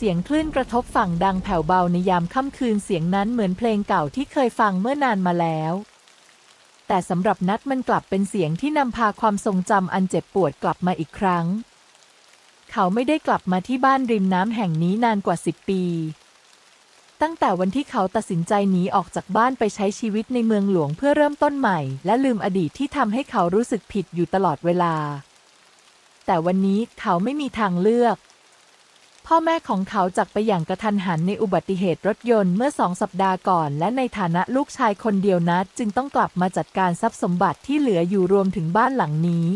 เสียงคลื่นกระทบฝั่งดังแผ่วเบาในยามค่ำคืนเสียงนั้นเหมือนเพลงเก่าที่เคยฟังเมื่อนานมาแล้ว แต่สำหรับนัดมันกลับเป็นเสียงที่นำพาความทรงจำอันเจ็บปวดกลับมาอีกครั้ง เขาไม่ได้กลับมาที่บ้านริมน้ำแห่งนี้นานกว่าสิบปี ตั้งแต่วันที่เขาตัดสินใจหนีออกจากบ้านไปใช้ชีวิตในเมืองหลวงเพื่อเริ่มต้นใหม่ และลืมอดีตที่ทำให้เขารู้สึกผิดอยู่ตลอดเวลา แต่วันนี้เขาไม่มีทางเลือก พ่อแม่ของเขาจากไปอย่างกระทันหันในอุบัติเหตุรถยนต์เมื่อสองสัปดาห์ก่อน และในฐานะลูกชายคนเดียวนัดจึงต้องกลับมาจัดการทรัพย์สมบัติที่เหลืออยู่รวมถึงบ้านหลังนี้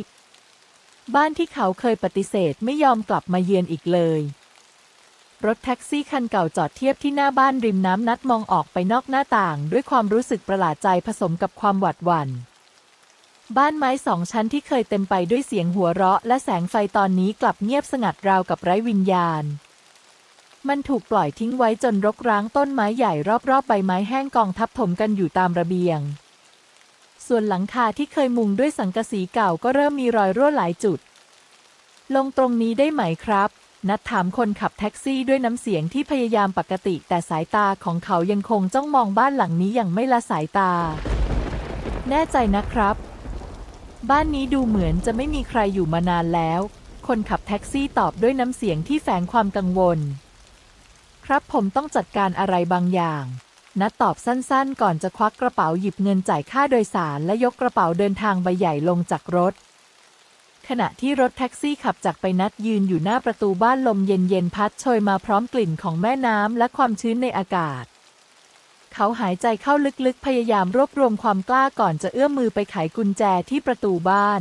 บ้านที่เขาเคยปฏิเสธไม่ยอมกลับมาเยือนอีกเลย รถแท็กซี่คันเก่าจอดเทียบที่หน้าบ้านริมน้ำนัดมองออกไปนอกหน้าต่าง ด้วยความรู้สึกประหลาดใจผสมกับความหวาดหวัน่น บ้านไม้สองชั้นที่เคยเต็มไปด้วยเสียงหัวเราะ และแสงไฟตอนนี้กลับเงียบสงัดราวกับไร้วิญญาณ มันถูกปล่อยทิ้งไว้จนรกร้างต้นไม้ใหญ่รอบๆใบไม้แห้งกองทับถมกันอยู่ตามระเบียง ส่วนหลังคาที่เคยมุงด้วยสังกะสีเก่าก็เริ่มมีรอยรั่วหลายจุด ลงตรงนี้ได้ไหมครับ นัดถามคนขับแท็กซี่ด้วยน้ำเสียงที่พยายามปกติ แต่สายตาของเขายังคงจ้องมองบ้านหลังนี้อย่างไม่ละสายตา แน่ใจนะครับ บ้านนี้ดูเหมือนจะไม่มีใครอยู่มานานแล้ว คนขับแท็กซี่ตอบด้วยน้ำเสียงที่แฝงความกังวล ครับผมต้องจัดการอะไรบางอย่างนัดตอบสั้นๆ ก่อนจะควักกระเป๋าหยิบเงินจ่ายค่าโดยสารและยกกระเป๋าเดินทางใบใหญ่ลงจากรถ ขณะที่รถแท็กซี่ขับจากไปนัดยืนอยู่หน้าประตูบ้านลมเย็นๆ พัดโชยมาพร้อมกลิ่นของแม่น้ำและความชื้นในอากาศ เขาหายใจเข้าลึกๆ พยายามรวบรวมความกล้าก่อนจะเอื้อมมือไปไขกุญแจที่ประตูบ้าน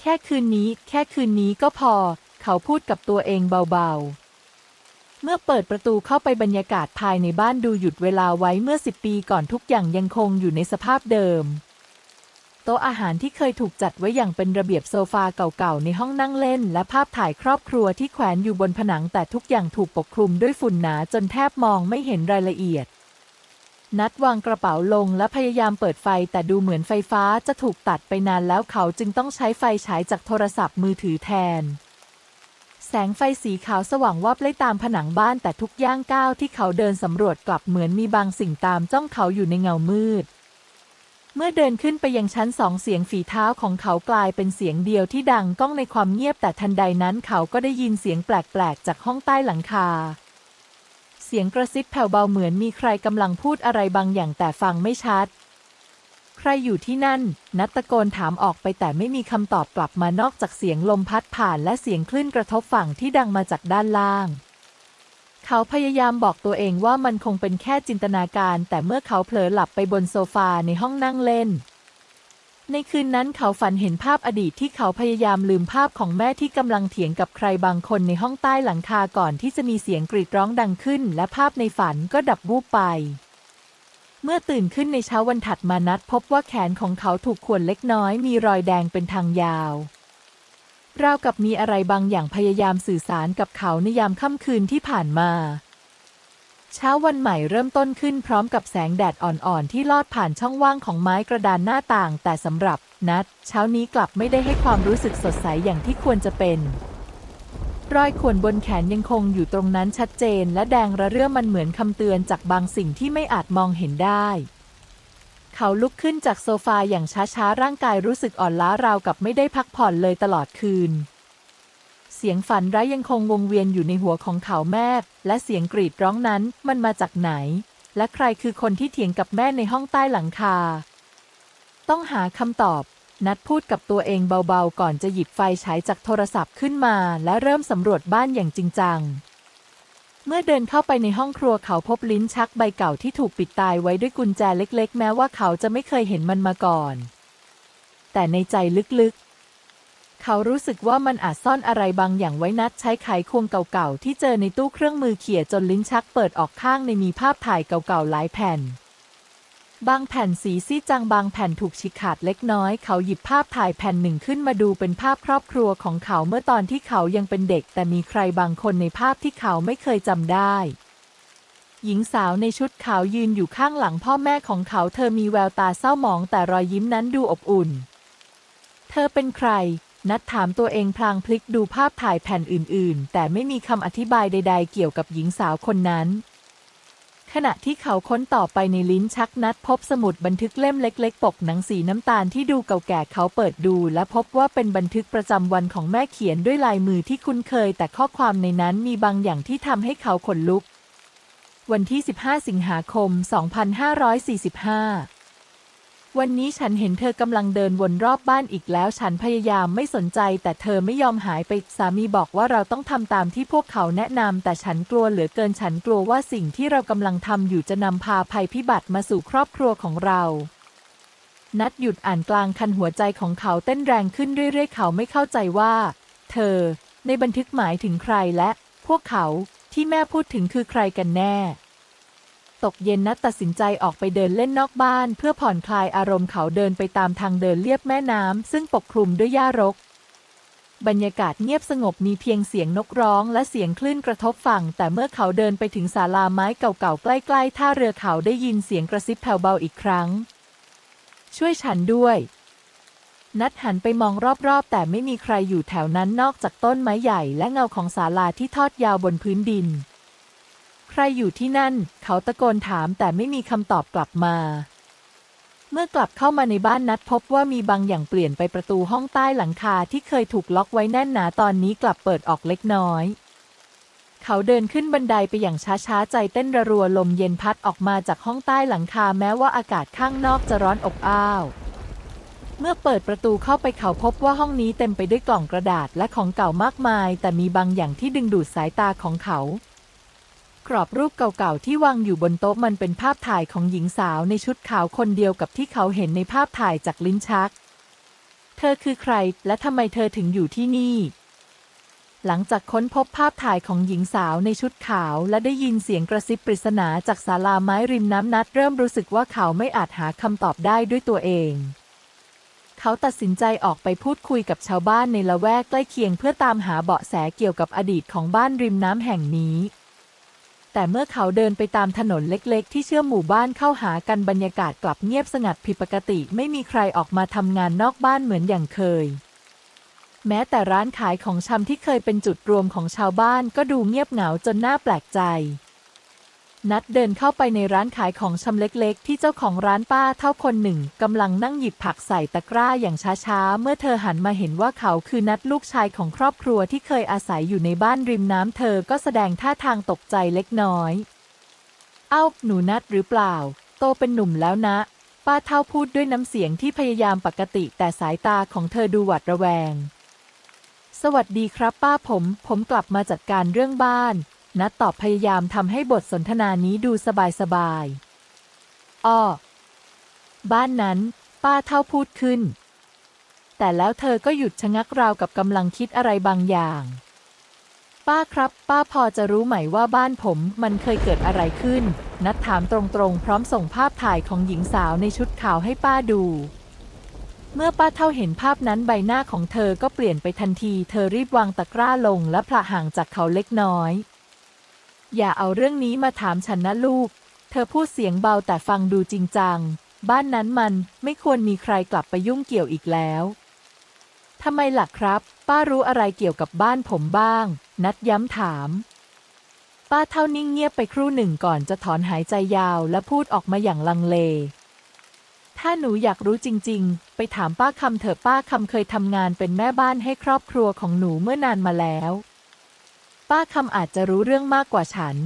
แค่คืนนี้ แค่คืนนี้ก็พอ เขาพูดกับตัวเองเบาๆ เมื่อเปิดประตูเข้าไปบรรยากาศภายในบ้านดูหยุดเวลาไว้เมื่อสิบปีก่อนทุกอย่างยังคงอยู่ในสภาพเดิม โต๊ะอาหารที่เคยถูกจัดไว้อย่างเป็นระเบียบโซฟาเก่าๆ ในห้องนั่งเล่น และภาพถ่ายครอบครัวที่แขวนอยู่บนผนังแต่ทุกอย่างถูกปกคลุมด้วยฝุ่นหนาจนแทบมองไม่เห็นรายละเอียด นัดวางกระเป๋าลงและพยายามเปิดไฟแต่ดูเหมือนไฟฟ้าจะถูกตัดไปนานแล้วเขาจึงต้องใช้ไฟฉายจากโทรศัพท์มือถือแทน แสงไฟสีขาวสว่างวับไล่ตามผนังบ้านแต่ทุกย่างก้าวที่เขาเดินสำรวจกลับเหมือนมีบางสิ่งตามจ้องเขาอยู่ในเงามืด เมื่อเดินขึ้นไปยังชั้นสองเสียงฝีเท้าของเขากลายเป็นเสียงเดียวที่ดังก้องในความเงียบแต่ทันใดนั้นเขาก็ได้ยินเสียงแปลกๆจากห้องใต้หลังคา เสียงกระซิบแผ่วเบาเหมือนมีใครกำลังพูดอะไรบางอย่างแต่ฟังไม่ชัด ใครอยู่ที่นั่น นัตตะโกนถามออกไปแต่ไม่มีคำตอบกลับมานอกจากเสียงลมพัดผ่านและเสียงคลื่นกระทบฝั่งที่ดังมาจากด้านล่าง เขาพยายามบอกตัวเองว่ามันคงเป็นแค่จินตนาการ แต่เมื่อเขาเผลอหลับไปบนโซฟาในห้องนั่งเล่น ในคืนนั้นเขาฝันเห็นภาพอดีตที่เขาพยายามลืมภาพของแม่ที่กำลังเถียงกับใครบางคนในห้องใต้หลังคาก่อนที่จะมีเสียงกรีดร้องดังขึ้น และภาพในฝันก็ดับวูบไป เมื่อตื่นขึ้นในเช้าวันถัดมานัดพบว่าแขนของเขาถูกข่วนเล็กน้อยมีรอยแดงเป็นทางยาวราวกับมีอะไรบางอย่างพยายามสื่อสารกับเขาในยามค่ำคืนที่ผ่านมา เช้าวันใหม่เริ่มต้นขึ้นพร้อมกับแสงแดดอ่อนๆ ที่ลอดผ่านช่องว่างของไม้กระดานหน้าต่าง แต่สำหรับนัด เช้านี้กลับไม่ได้ให้ความรู้สึกสดใสอย่างที่ควรจะเป็น รอยข่วนบนแขนยังคงอยู่ตรงนั้นชัดเจน และแดงระเรื่อมันเหมือนคำเตือนจากบางสิ่งที่ไม่อาจมองเห็นได้ เขาลุกขึ้นจากโซฟาอย่างช้าๆร่างกายรู้สึกอ่อนล้าราวกับไม่ได้พักผ่อนเลยตลอดคืน สียงฝันร้ายยังคงวงเวียนอยู่ในหัวของเขาแม่ และเสียงกรีดร้องนั้นมันมาจากไหน และใครคือคนที่เถียงกับแม่ในห้องใต้หลังคา ต้องหาคำตอบ นัดพูดกับตัวเองเบาๆ ก่อนจะหยิบไฟฉายจากโทรศัพท์ขึ้นมา และเริ่มสำรวจบ้านอย่างจริงจังเมื่อเดินเข้าไปในห้องครัวเขาพบลิ้นชักใบเก่าที่ถูกปิดตายไว้ด้วยกุญแจเล็กๆ แม้ว่าเขาจะไม่เคยเห็นมันมาก่อน แต่ในใจลึกๆ เขารู้สึกว่ามันอาจซ่อนอะไรบางอย่างไว้นัดใช้ไขควงเก่าๆ ที่เจอในตู้เครื่องมือเขี่ยจนลิ้นชักเปิดออกข้างในมีภาพถ่ายเก่าๆ หลายแผ่น บางแผ่นสีซีดจางบางแผ่นถูกฉีกขาดเล็กน้อย เขาหยิบภาพถ่ายแผ่นหนึ่งขึ้นมาดูเป็นภาพครอบครัวของเขาเมื่อตอนที่เขายังเป็นเด็ก แต่มีใครบางคนในภาพที่เขาไม่เคยจำได้หญิงสาวในชุดขาวยืนอยู่ข้างหลังพ่อแม่ของเขา เธอมีแววตาเศร้าหมองแต่รอยยิ้มนั้นดูอบอุ่น เธอเป็นใคร นัดถามตัวเองพลางพลิกดูภาพถ่ายแผ่นอื่น ๆ แต่ไม่มีคำอธิบายใด ๆ เกี่ยวกับหญิงสาวคนนั้น ขณะที่เขาค้นต่อไปในลิ้นชักนัดพบสมุดบันทึกเล่มเล็ก ๆ ปกหนังสีน้ำตาลที่ดูเก่าแก่เขาเปิดดู และพบว่าเป็นบันทึกประจำวันของแม่เขียนด้วยลายมือที่คุ้นเคย แต่ข้อความในนั้นมีบางอย่างที่ทำให้เขาขนลุก วันที่ 15 สิงหาคม 2545 วันนี้ฉันเห็นเธอกำลังเดินวนรอบบ้านอีกแล้ว ฉันพยายามไม่สนใจ แต่เธอไม่ยอมหายไป สามีบอกว่าเราต้องทำตามที่พวกเขาแนะนำแต่ฉันกลัวเหลือเกิน ฉันกลัวว่าสิ่งที่เรากำลังทำอยู่จะนำพาภัยพิบัติมาสู่ครอบครัวของเรานัดหยุดอ่านกลางคันหัวใจของเขาเต้นแรงขึ้นเรื่อยๆ เขาไม่เข้าใจว่า เธอ ในบันทึกหมายถึงใครและ พวกเขาที่แม่พูดถึงคือใครกันแน่ ตกเย็นนัดตัดสินใจออกไปเดินเล่นนอกบ้าน เพื่อผ่อนคลายอารมณ์เขาเดินไปตามทางเดินเลียบแม่น้ำซึ่งปกคลุมด้วยหญ้ารก บรรยากาศเงียบสงบมีเพียงเสียงนกร้องและเสียงคลื่นกระทบฝั่ง แต่เมื่อเขาเดินไปถึงศาลาไม้เก่าๆใกล้ๆท่าเรือเขาได้ยินเสียงกระซิบแผ่วเบาอีกครั้ง ช่วยฉันด้วยนัดหันไปมองรอบๆ แต่ไม่มีใครอยู่แถวนั้นนอกจากต้นไม้ใหญ่และเงาของศาลาที่ทอดยาวบนพื้นดิน รอยู่ที่นั่น เขาตะโกนถามแต่ไม่มีคำตอบกลับมา เมื่อกลับเข้ามาในบ้านนัดพบว่ามีบางอย่างเปลี่ยนไปประตูห้องใต้หลังคาที่เคยถูกล็อกไว้แน่นหนาตอนนี้กลับเปิดออกเล็กน้อย เขาเดินขึ้นบันไดไปอย่างช้าๆ ใจเต้นระรัวลมเย็นพัดออกมาจากห้องใต้หลังคาแม้ว่าอากาศข้างนอกจะร้อนอบอ้าวเมื่อเปิดประตูเข้าไปเขาพบว่าห้องนี้เต็มไปด้วยกล่องกระดาษและของเก่ามากมาย แต่มีบางอย่างที่ดึงดูดสายตาของเขา กรอบรูปเก่าๆ ที่วางอยู่บนโต๊ะมันเป็นภาพถ่ายของหญิงสาวในชุดขาวคนเดียวกับที่เขาเห็นในภาพถ่ายจากลิ้นชัก เธอคือใครและทำไมเธอถึงอยู่ที่นี่ หลังจากค้นพบภาพถ่ายของหญิงสาวในชุดขาวและได้ยินเสียงกระซิบปริศนาจากศาลาไม้ริมน้ำนัดเริ่มรู้สึกว่าเขาไม่อาจหาคำตอบได้ด้วยตัวเองเขาตัดสินใจออกไปพูดคุยกับชาวบ้านในละแวกใกล้เคียงเพื่อตามหาเบาะแสเกี่ยวกับอดีตของบ้านริมน้ำแห่งนี้ แต่เมื่อเขาเดินไปตามถนนเล็กๆ ที่เชื่อมหมู่บ้านเข้าหากันบรรยากาศกลับเงียบสงัดผิดปกติ ไม่มีใครออกมาทำงานนอกบ้านเหมือนอย่างเคย แม้แต่ร้านขายของชำที่เคยเป็นจุดรวมของชาวบ้านก็ดูเงียบเหงาจนน่าแปลกใจ นัดเดินเข้าไปในร้านขายของชำเล็กๆ ที่เจ้าของร้านป้าเท่าคนหนึ่งกำลังนั่งหยิบผักใส่ตะกร้าอย่างช้าๆ เมื่อเธอหันมาเห็นว่าเขาคือนัดลูกชายของครอบครัวที่เคยอาศัยอยู่ในบ้านริมน้ำเธอก็แสดงท่าทางตกใจเล็กน้อย เอ้า หนูนัดหรือเปล่า โตเป็นหนุ่มแล้วนะ ป้าเท่าพูดด้วยน้ำเสียงที่พยายามปกติแต่สายตาของเธอดูหวาดระแวง สวัสดีครับป้าผม ผมกลับมาจัดการเรื่องบ้าน นัดตอบพยายามทำให้บทสนทนานี้ดูสบายๆอ้อบ้านนั้น ป้าเท่าพูดขึ้น แต่แล้วเธอก็หยุดชะงักราวกับกำลังคิดอะไรบางอย่าง ป้าครับ ป้าพอจะรู้ไหมว่าบ้านผมมันเคยเกิดอะไรขึ้น นัดถามตรงๆ พร้อมส่งภาพถ่ายของหญิงสาวในชุดขาวให้ป้าดู เมื่อป้าเท่าเห็นภาพนั้นใบหน้าของเธอก็เปลี่ยนไปทันที เธอรีบวางตะกร้าลงและพละห่างจากเขาเล็กน้อย อย่าเอาเรื่องนี้มาถามฉันนะลูก เธอพูดเสียงเบาแต่ฟังดูจริงจัง บ้านนั้นมันไม่ควรมีใครกลับไปยุ่งเกี่ยวอีกแล้วทำไมล่ะครับ ป้ารู้อะไรเกี่ยวกับบ้านผมบ้าง นัดย้ำถาม ป้าเท่านิ่งเงียบไปครู่หนึ่งก่อนจะถอนหายใจยาวและพูดออกมาอย่างลังเล ถ้าหนูอยากรู้จริง ๆ ไปถามป้าคำเถอะป้าคำเคยทำงานเป็นแม่บ้านให้ครอบครัวของหนูเมื่อนานมาแล้ว ป้าคำอาจจะรู้เรื่องมากกว่าฉัน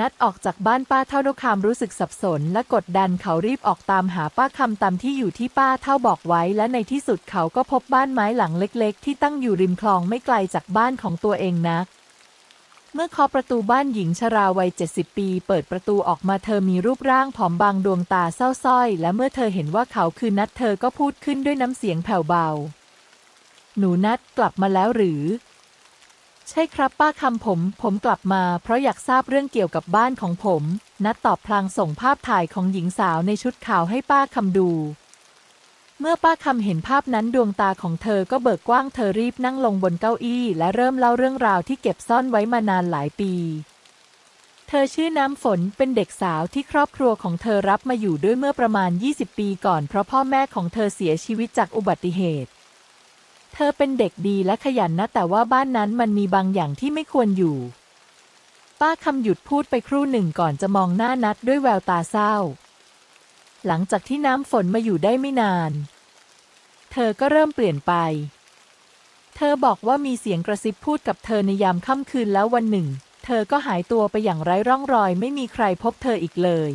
นัดออกจากบ้านป้าเท่าด้วยความรู้สึกสับสนและกดดันเขารีบออกตามหาป้าคำตามที่อยู่ที่ป้าเท่าบอกไว้ และในที่สุดเขาก็พบบ้านไม้หลังเล็ก ๆ ที่ตั้งอยู่ริมคลองไม่ไกลจากบ้านของตัวเองนัก เมื่อเคาะประตูบ้านหญิงชราวัย 70 ปี เปิดประตูออกมาเธอมีรูปร่างผอมบางดวงตาเศร้าส้อย และเมื่อเธอเห็นว่าเขาคือนัดเธอก็พูดขึ้นด้วยน้ำเสียงแผ่วเบา หนูนัดกลับมาแล้วหรือ ใช่ครับป้าคำผม ผมกลับมาเพราะอยากทราบเรื่องเกี่ยวกับบ้านของผม นัดตอบพลางส่งภาพถ่ายของหญิงสาวในชุดขาวให้ป้าคำดู เมื่อป้าคำเห็นภาพนั้นดวงตาของเธอก็เบิกกว้างเธอรีบนั่งลงบนเก้าอี้ และเริ่มเล่าเรื่องราวที่เก็บซ่อนไว้มานานหลายปี เธอชื่อน้ำฝนเป็นเด็กสาวที่ครอบครัวของเธอรับมาอยู่ด้วยเมื่อประมาณ 20 ปีก่อนเพราะพ่อแม่ของเธอเสียชีวิตจากอุบัติเหตุ เธอเป็นเด็กดีและขยันนะ แต่ว่าบ้านนั้นมันมีบางอย่างที่ไม่ควรอยู่ ป้าคำหยุดพูดไปครู่หนึ่งก่อนจะมองหน้านัดด้วยแววตาเศร้า หลังจากที่น้ำฝนมาอยู่ได้ไม่นาน เธอก็เริ่มเปลี่ยนไป เธอบอกว่ามีเสียงกระซิบพูดกับเธอในยามค่ำคืนแล้ววันหนึ่ง เธอก็หายตัวไปอย่างไร้ร่องรอย ไม่มีใครพบเธออีกเลย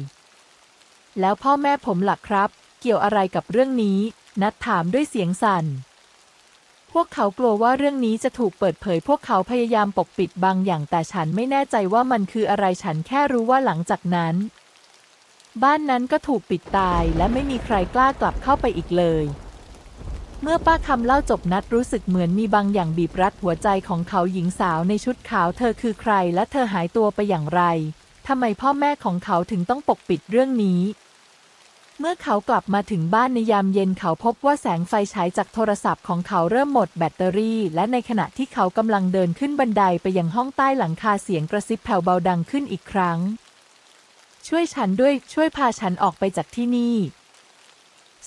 แล้วพ่อแม่ผมหลักครับ เกี่ยวอะไรกับเรื่องนี้ นัดถามด้วยเสียงสั่น พวกเขากลัวว่าเรื่องนี้จะถูกเปิดเผย พวกเขาพยายามปกปิดบางอย่างแต่ฉันไม่แน่ใจว่ามันคืออะไรฉันแค่รู้ว่าหลังจากนั้น บ้านนั้นก็ถูกปิดตายและไม่มีใครกล้ากลับเข้าไปอีกเลย เมื่อป้าคำเล่าจบนัดรู้สึกเหมือนมีบางอย่างบีบรัดหัวใจของเขาหญิงสาวในชุดขาวเธอคือใครและเธอหายตัวไปอย่างไรทำไมพ่อแม่ของเขาถึงต้องปกปิดเรื่องนี้ เมื่อเขากลับมาถึงบ้านในยามเย็นเขาพบว่าแสงไฟฉายจากโทรศัพท์ของเขาเริ่มหมดแบตเตอรี่ และในขณะที่เขากำลังเดินขึ้นบันไดไปยังห้องใต้หลังคาเสียงกระซิบแผ่วเบาดังขึ้นอีกครั้ง ช่วยฉันด้วยช่วยพาฉันออกไปจากที่นี่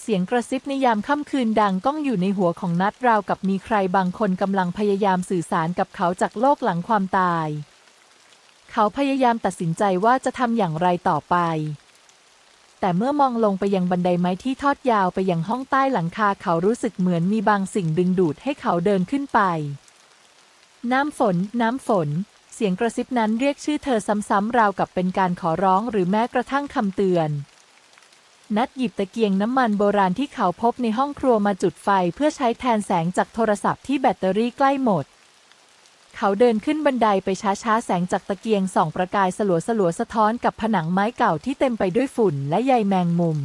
เสียงกระซิบในยามค่ำคืนดังก้องอยู่ในหัวของนัดราวกับมีใครบางคนกำลังพยายามสื่อสารกับเขาจากโลกหลังความตาย เขาพยายามตัดสินใจว่าจะทำอย่างไรต่อไป แต่เมื่อมองลงไปยังบันไดไม้ที่ทอดยาวไปยังห้องใต้หลังคาเขารู้สึกเหมือนมีบางสิ่งดึงดูดให้เขาเดินขึ้นไป น้ำฝน น้ำฝน เสียงกระซิบนั้นเรียกชื่อเธอซ้ำๆราวกับเป็นการขอร้องหรือแม้กระทั่งคำเตือน นัดหยิบตะเกียงน้ำมันโบราณที่เขาพบในห้องครัวมาจุดไฟเพื่อใช้แทนแสงจากโทรศัพท์ที่แบตเตอรี่ใกล้หมด เขาเดินขึ้นบันไดไปช้าๆ แสงจากตะเกียงส่องประกายสลัวสลัวๆสะท้อนกับผนังไม้เก่าที่เต็มไปด้วยฝุ่นและใยแมงมุม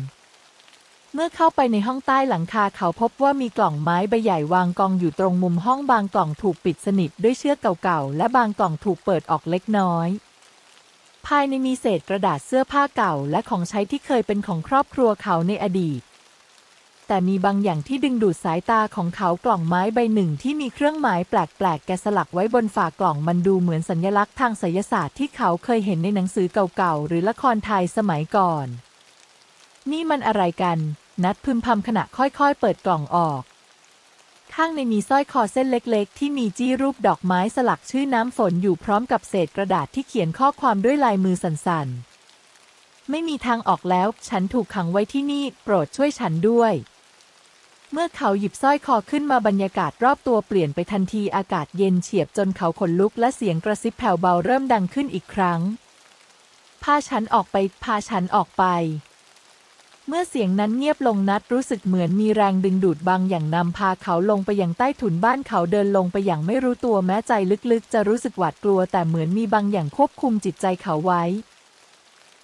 เมื่อเข้าไปในห้องใต้หลังคาเขาพบว่ามีกล่องไม้ใบใหญ่วางกองอยู่ตรงมุมห้องบางกล่องถูกปิดสนิทด้วยเชือกเก่าๆ และบางกล่องถูกเปิดออกเล็กน้อย ภายในมีเศษกระดาษเสื้อผ้าเก่าและของใช้ที่เคยเป็นของครอบครัวเขาในอดีต แต่มีบางอย่างที่ดึงดูดสายตาของเขากล่องไม้ใบหนึ่งที่มีเครื่องหมายแปลกๆ แกะสลักไว้บนฝากล่องมันดูเหมือนสัญลักษณ์ทางไสยศาสตร์ที่เขาเคยเห็นในหนังสือเก่าๆ หรือละครไทยสมัยก่อน นี่มันอะไรกัน นัดพึมพำขณะค่อยๆ เปิดกล่องออก ข้างในมีสร้อยคอเส้นเล็กๆ ที่มีจี้รูปดอกไม้สลักชื่อน้ำฝนอยู่พร้อมกับเศษกระดาษที่เขียนข้อความด้วยลายมือสั่นๆ ไม่มีทางออกแล้ว ฉันถูกขังไว้ที่นี่ โปรดช่วยฉันด้วย เมื่อเขาหยิบสร้อยคอขึ้นมาบรรยากาศรอบตัวเปลี่ยนไปทันทีอากาศเย็นเฉียบจนเขาขนลุกและเสียงกระซิบแผ่วเบาเริ่มดังขึ้นอีกครั้ง พาฉันออกไป พาฉันออกไป เมื่อเสียงนั้นเงียบลงนัดรู้สึกเหมือนมีแรงดึงดูดบางอย่างนำพาเขาลงไปอยังใต้ถุนบ้านเขาเดินลงไปอย่างไม่รู้ตัวแม้ใจลึกๆ จะรู้สึกหวาดกลัวแต่เหมือนมีบางอย่างควบคุมจิตใจเขาไว้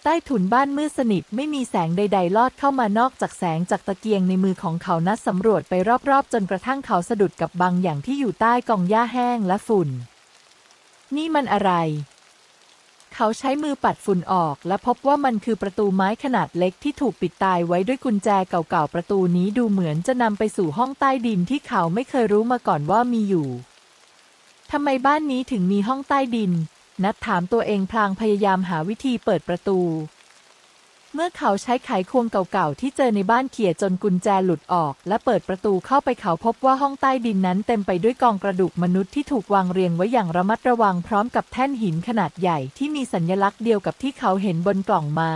ใต้ถุนบ้านมืดสนิทไม่มีแสงใด ๆ ลอดเข้ามานอกจากแสงจากตะเกียงในมือของเขานัดสำรวจไปรอบๆ จนกระทั่งเขาสะดุดกับบางอย่างที่อยู่ใต้กองหญ้าแห้งและฝุ่น นี่มันอะไร เขาใช้มือปัดฝุ่นออกและพบว่ามันคือประตูไม้ขนาดเล็กที่ถูกปิดตายไว้ด้วยกุญแจเก่าๆประตูนี้ดูเหมือนจะนำไปสู่ห้องใต้ดินที่เขาไม่เคยรู้มาก่อนว่ามีอยู่ทำไมบ้านนี้ถึงมีห้องใต้ดิน นัดถามตัวเองพลางพยายามหาวิธีเปิดประตู เมื่อเขาใช้ไขควงเก่าๆที่เจอในบ้านเขี่ยจนกุญแจหลุดออก และเปิดประตูเข้าไปเขาพบว่าห้องใต้ดินนั้นเต็มไปด้วยกองกระดูกมนุษย์ที่ถูกวางเรียงไว้อย่างระมัดระวังพร้อมกับแท่นหินขนาดใหญ่ที่มีสัญลักษณ์เดียวกับที่เขาเห็นบนกล่องไม้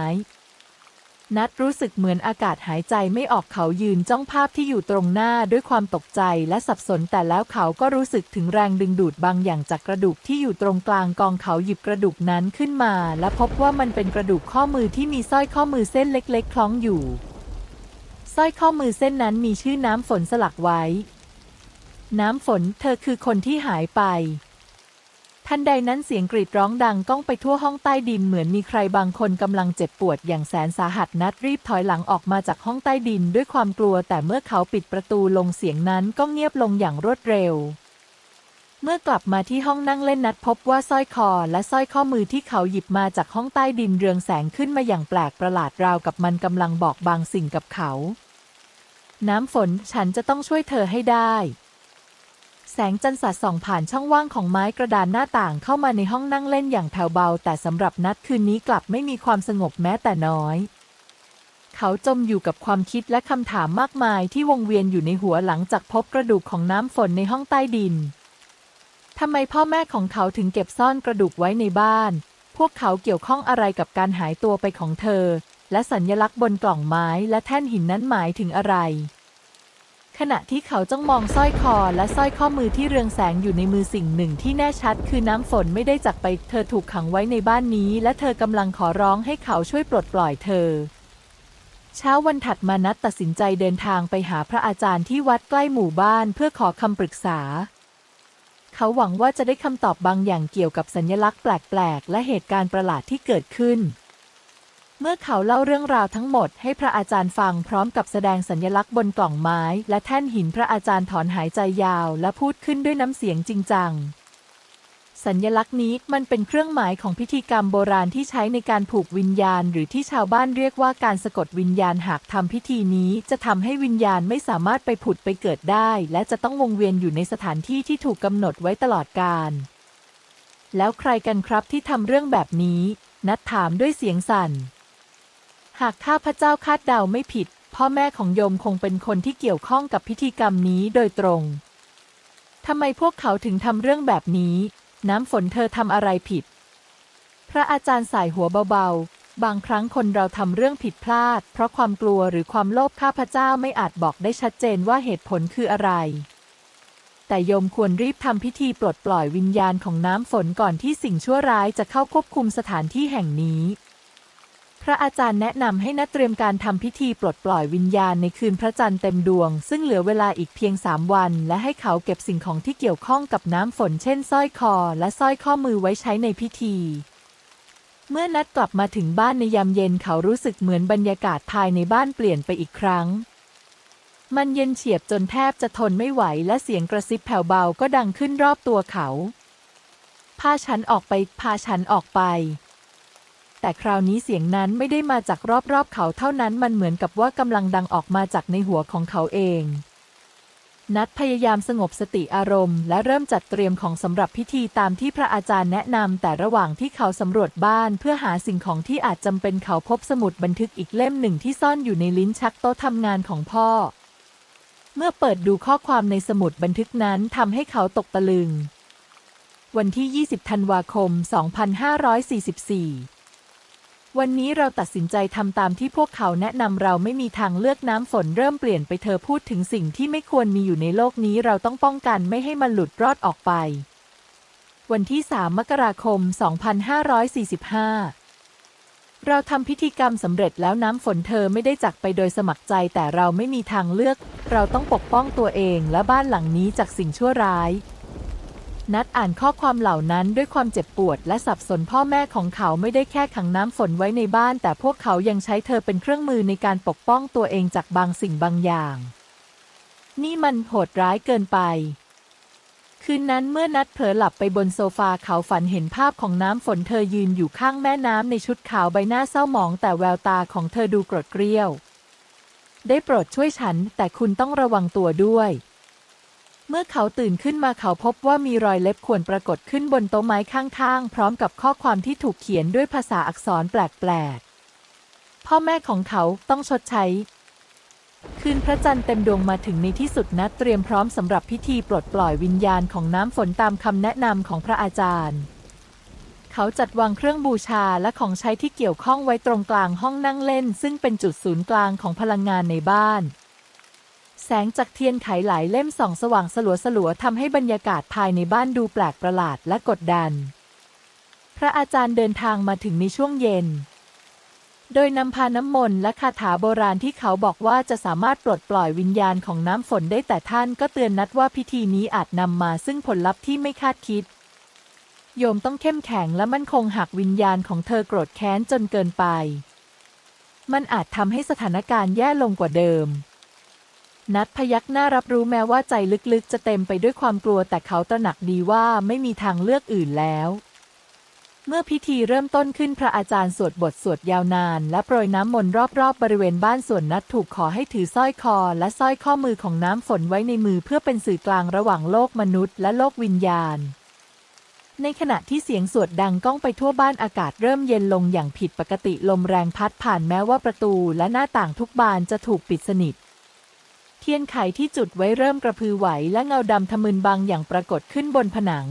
นัดรู้สึกเหมือนอากาศหายใจไม่ออกเขายืนจ้องภาพที่อยู่ตรงหน้าด้วยความตกใจและสับสนแต่แล้วเขาก็รู้สึกถึงแรงดึงดูดบางอย่างจากกระดูกที่อยู่ตรงกลางกองเขาหยิบกระดูกนั้นขึ้นมา และพบว่ามันเป็นกระดูกข้อมือที่มีสร้อยข้อมือเส้นเล็กๆ คล้องอยู่สร้อยข้อมือเส้นนั้นมีชื่อน้ำฝนสลักไว้ น้ำฝนเธอคือคนที่หายไป ทันใดนั้นเสียงกรีดร้องดังก้องไปทั่วห้องใต้ดินเหมือนมีใครบางคนกำลังเจ็บปวดอย่างแสนสาหัสนัดรีบถอยหลังออกมาจากห้องใต้ดินด้วยความกลัว แต่เมื่อเขาปิดประตูลงเสียงนั้นก็เงียบลงอย่างรวดเร็ว เมื่อกลับมาที่ห้องนั่งเล่นนัดพบว่าสร้อยคอและสร้อยข้อมือที่เขาหยิบมาจากห้องใต้ดินเรืองแสงขึ้นมาอย่างแปลกประหลาดราวกับมันกำลังบอกบางสิ่งกับเขา น้ำฝนฉันจะต้องช่วยเธอให้ได้ แสงจันทร์สาดส่องผ่านช่องว่างของไม้กระดานหน้าต่างเข้ามาในห้องนั่งเล่นอย่างแผ่วเบา แต่สำหรับนัดคืนนี้กลับไม่มีความสงบแม้แต่น้อย เขาจมอยู่กับความคิดและคำถามมากมายที่วงเวียนอยู่ในหัวหลังจากพบกระดูกของน้ำฝนในห้องใต้ดินทำไมพ่อแม่ของเขาถึงเก็บซ่อนกระดูกไว้ในบ้าน พวกเขาเกี่ยวข้องอะไรกับการหายตัวไปของเธอ และสัญลักษณ์บนกล่องไม้และแท่นหินนั้นหมายถึงอะไร ขณะที่เขาจ้องมองสร้อยคอและสร้อยข้อมือที่เรืองแสงอยู่ในมือสิ่งหนึ่งที่แน่ชัด คือน้ำฝนไม่ได้จากไป เธอถูกขังไว้ในบ้านนี้ และเธอกำลังขอร้องให้เขาช่วยปลดปล่อยเธอ เช้าวันถัดมานัดตัดสินใจเดินทางไปหาพระอาจารย์ที่วัดใกล้หมู่บ้านเพื่อขอคำปรึกษา เขาหวังว่าจะได้คำตอบบางอย่างเกี่ยวกับสัญลักษณ์แปลกๆ และเหตุการณ์ประหลาดที่เกิดขึ้น เมื่อเขาเล่าเรื่องราวทั้งหมดให้พระอาจารย์ฟังพร้อมกับแสดงสัญลักษณ์บนกล่องไม้ และแท่นหินพระอาจารย์ถอนหายใจยาว และพูดขึ้นด้วยน้ำเสียงจริงจัง สัญลักษณ์นี้มันเป็นเครื่องหมายของพิธีกรรมโบราณที่ใช้ในการผูกวิญญาณ หรือที่ชาวบ้านเรียกว่าการสะกดวิญญาณหากทำพิธีนี้ จะทำให้วิญญาณไม่สามารถไปผุดไปเกิดได้ และจะต้องวงเวียนอยู่ในสถานที่ที่ถูกกำหนดไว้ตลอดกาลแล้วใครกันครับที่ทำเรื่องแบบนี้ นัดถามด้วยเสียงสั่น หากข้าพเจ้าคาดเดาไม่ผิด พ่อแม่ของโยมคงเป็นคนที่เกี่ยวข้องกับพิธีกรรมนี้โดยตรงทำไมพวกเขาถึงทำเรื่องแบบนี้ น้ำฝนเธอทำอะไรผิด พระอาจารย์สายหัวเบาๆ บางครั้งคนเราทำเรื่องผิดพลาด เพราะความกลัวหรือความโลภข้าพเจ้าไม่อาจบอกได้ชัดเจนว่าเหตุผลคืออะไร แต่โยมควรรีบทำพิธีปลดปล่อยวิญญาณของน้ำฝนก่อนที่สิ่งชั่วร้ายจะเข้าควบคุมสถานที่แห่งนี้ พระอาจารย์แนะนำให้นัดเตรียมการทำพิธีปลดปล่อยวิญญาณในคืนพระจันทร์เต็มดวง ซึ่งเหลือเวลาอีกเพียงสามวัน และให้เขาเก็บสิ่งของที่เกี่ยวข้องกับน้ำฝนเช่นสร้อยคอ และสร้อยข้อมือไว้ใช้ในพิธี เมื่อนัดกลับมาถึงบ้านในยามเย็นเขารู้สึกเหมือนบรรยากาศภายในบ้านเปลี่ยนไปอีกครั้ง มันเย็นเฉียบจนแทบจะทนไม่ไหวและเสียงกระซิบแผ่วเบาก็ดังขึ้นรอบตัวเขาพาฉันออกไปพาฉันออกไป แต่คราวนี้เสียงนั้นไม่ได้มาจากรอบๆเขาเท่านั้นมันเหมือนกับว่ากำลังดังออกมาจากในหัวของเขาเอง นัดพยายามสงบสติอารมณ์ และเริ่มจัดเตรียมของสำหรับพิธีตามที่พระอาจารย์แนะนำแต่ระหว่างที่เขาสำรวจบ้านเพื่อหาสิ่งของที่อาจจำเป็นเขาพบสมุดบันทึกอีกเล่มหนึ่งที่ซ่อนอยู่ในลิ้นชักโต๊ะทำงานของพ่อ เมื่อเปิดดูข้อความในสมุดบันทึกนั้นทำให้เขาตกตะลึง วันที่ 20 ธันวาคม 2544 วันนี้เราตัดสินใจทำตามที่พวกเขาแนะนำเราไม่มีทางเลือกน้ำฝนเริ่มเปลี่ยนไปเธอพูดถึงสิ่งที่ไม่ควรมีอยู่ในโลกนี้เราต้องป้องกันไม่ให้มันหลุดรอดออกไป วันที่ 3 มกราคม 2545เราทำพิธีกรรมสำเร็จแล้วน้ำฝนเธอไม่ได้จากไปโดยสมัครใจแต่เราไม่มีทางเลือก เราต้องปกป้องตัวเองและบ้านหลังนี้จากสิ่งชั่วร้าย นัดอ่านข้อความเหล่านั้นด้วยความเจ็บปวดและสับสนพ่อแม่ของเขาไม่ได้แค่ขังน้ำฝนไว้ในบ้าน แต่พวกเขายังใช้เธอเป็นเครื่องมือในการปกป้องตัวเองจากบางสิ่งบางอย่าง นี่มันโหดร้ายเกินไป คืนนั้นเมื่อนัดเผลอหลับไปบนโซฟาเขาฝันเห็นภาพของน้ำฝนเธอยืนอยู่ข้างแม่น้ำในชุดขาวใบหน้าเศร้าหมอง แต่แววตาของเธอดูกรธเกรี้ยว ได้โปรดช่วยฉัน แต่คุณต้องระวังตัวด้วย มื่อเขาตื่นขึ้นมาเขาพบว่ามีรอยเล็บข่วนปรากฏขึ้นบนโต๊ะไม้ข้างๆ พร้อมกับข้อความที่ถูกเขียนด้วยภาษาอักษรแปลกๆ พ่อแม่ของเขาต้องชดใช้ คืนพระจันทร์เต็มดวงมาถึงในที่สุดนัดเตรียมพร้อมสำหรับพิธีปลดปล่อยวิญญาณของน้ำฝนตามคำแนะนำของพระอาจารย์ เขาจัดวางเครื่องบูชาและของใช้ที่เกี่ยวข้องไว้ตรงกลางห้องนั่งเล่น ซึ่งเป็นจุดศูนย์กลางของพลังงานในบ้าน แสงจากเทียนไขหลายเล่มส่องสว่างสลัวสลัวๆทำให้บรรยากาศภายในบ้านดูแปลกประหลาดและกดดัน พระอาจารย์เดินทางมาถึงในช่วงเย็น โดยนำพาน้ำมนต์และคาถาโบราณที่เขาบอกว่าจะสามารถปลดปล่อยวิญญาณของน้ำฝนได้แต่ท่านก็เตือนนัดว่าพิธีนี้อาจนำมาซึ่งผลลัพธ์ที่ไม่คาดคิด โยมต้องเข้มแข็งและมั่นคงหากวิญญาณของเธอโกรธแค้นจนเกินไป มันอาจทำให้สถานการณ์แย่ลงกว่าเดิม นัดพยักหน้ารับรู้แม้ว่าใจลึกๆ จะเต็มไปด้วยความกลัวแต่เขาตระหนักดีว่าไม่มีทางเลือกอื่นแล้ว เมื่อพิธีเริ่มต้นขึ้นพระอาจารย์สวดบทสวดยาวนาน และโปรยน้ำมนต์รอบๆบริเวณบ้านส่วนนัดถูกขอให้ถือสร้อยคอ และสร้อยข้อมือของน้ำฝนไว้ในมือเพื่อเป็นสื่อกลางระหว่างโลกมนุษย์และโลกวิญญาณในขณะที่เสียงสวดดังก้องไปทั่วบ้านอากาศเริ่มเย็นลงอย่างผิดปกติลมแรงพัดผ่านแม้ว่าประตูและหน้าต่างทุกบานจะถูกปิดสนิท เทียนไขที่จุดไว้เริ่มกระพือไหวและเงาดำทะมึนบางอย่างปรากฏขึ้นบนผนัง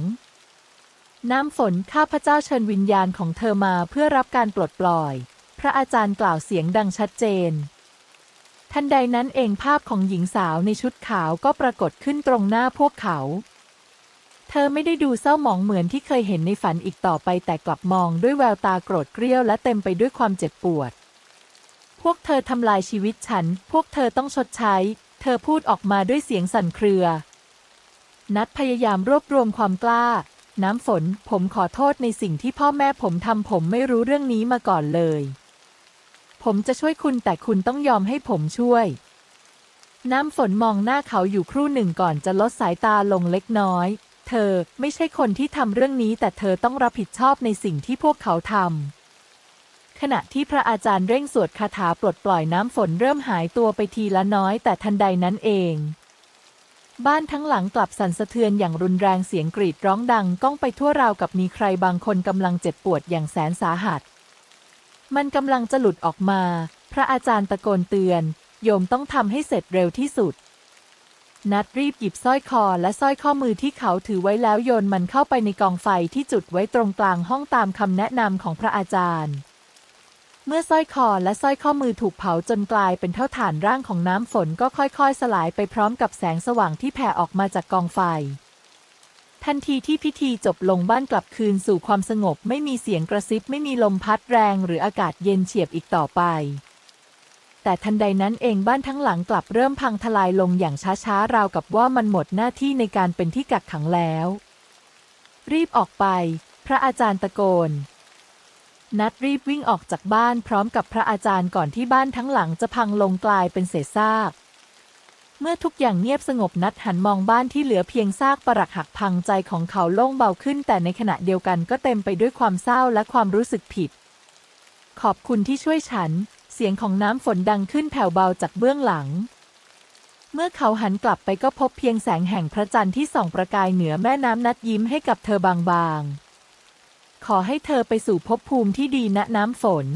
น้ำฝนข้าพเจ้าเชิญวิญญาณของเธอมาเพื่อรับการปลดปล่อย พระอาจารย์กล่าวเสียงดังชัดเจน ทันใดนั้นเองภาพของหญิงสาวในชุดขาวก็ปรากฏขึ้นตรงหน้าพวกเขา เธอไม่ได้ดูเศร้าหมองเหมือนที่เคยเห็นในฝันอีกต่อไปแต่กลับมองด้วยแววตาโกรธเกรี้ยวและเต็มไปด้วยความเจ็บปวด พวกเธอทำลายชีวิตฉัน พวกเธอต้องชดใช้ เธอพูดออกมาด้วยเสียงสั่นเครือ นัดพยายามรวบรวมความกล้า น้ำฝน ผมขอโทษในสิ่งที่พ่อแม่ผมทำผมไม่รู้เรื่องนี้มาก่อนเลย ผมจะช่วยคุณแต่คุณต้องยอมให้ผมช่วย น้ำฝนมองหน้าเขาอยู่ครู่หนึ่งก่อนจะลดสายตาลงเล็กน้อย เธอไม่ใช่คนที่ทำเรื่องนี้แต่เธอต้องรับผิดชอบในสิ่งที่พวกเขาทำ ขณะที่พระอาจารย์เร่งสวดคาถาปลดปล่อยน้ำฝนเริ่มหายตัวไปทีละน้อยแต่ทันใดนั้นเอง บ้านทั้งหลังกลับสั่นสะเทือนอย่างรุนแรงเสียงกรีดร้องดังก้องไปทั่วราวกับมีใครบางคนกำลังเจ็บปวดอย่างแสนสาหัส มันกำลังจะหลุดออกมา พระอาจารย์ตะโกนเตือน โยมต้องทำให้เสร็จเร็วที่สุดนัดรีบหยิบสร้อยคอและสร้อยข้อมือที่เขาถือไว้แล้วโยนมันเข้าไปในกองไฟที่จุดไว้ตรงกลางห้องตามคำแนะนำของพระอาจารย์ เมื่อสร้อยคอและสร้อยข้อมือถูกเผาจนกลายเป็นเท่าฐานร่างของน้ำฝนก็ค่อยๆ สลายไปพร้อมกับแสงสว่างที่แผ่ออกมาจากกองไฟ ทันทีที่พิธีจบลงบ้านกลับคืนสู่ความสงบไม่มีเสียงกระซิบไม่มีลมพัดแรงหรืออากาศเย็นเฉียบอีกต่อไป แต่ทันใดนั้นเองบ้านทั้งหลังกลับเริ่มพังทลายลงอย่างช้าๆราวกับว่ามันหมดหน้าที่ในการเป็นที่กักขังแล้ว รีบออกไป พระอาจารย์ตะโกน นัดรีบวิ่งออกจากบ้านพร้อมกับพระอาจารย์ก่อนที่บ้านทั้งหลังจะพังลงกลายเป็นเศษซาก เมื่อทุกอย่างเงียบสงบนัดหันมองบ้านที่เหลือเพียงซากปรักหักพังใจของเขาโล่งเบาขึ้น แต่ในขณะเดียวกันก็เต็มไปด้วยความเศร้าและความรู้สึกผิด ขอบคุณที่ช่วยฉัน เสียงของน้ำฝนดังขึ้นแผ่วเบาจากเบื้องหลัง เมื่อเขาหันกลับไปก็พบเพียงแสงแห่งพระจันทร์ที่ส่องประกายเหนือแม่น้ำนัดยิ้มให้กับเธอบางๆ ขอให้เธอไปสู่ภพภูมิที่ดีณน้ำฝน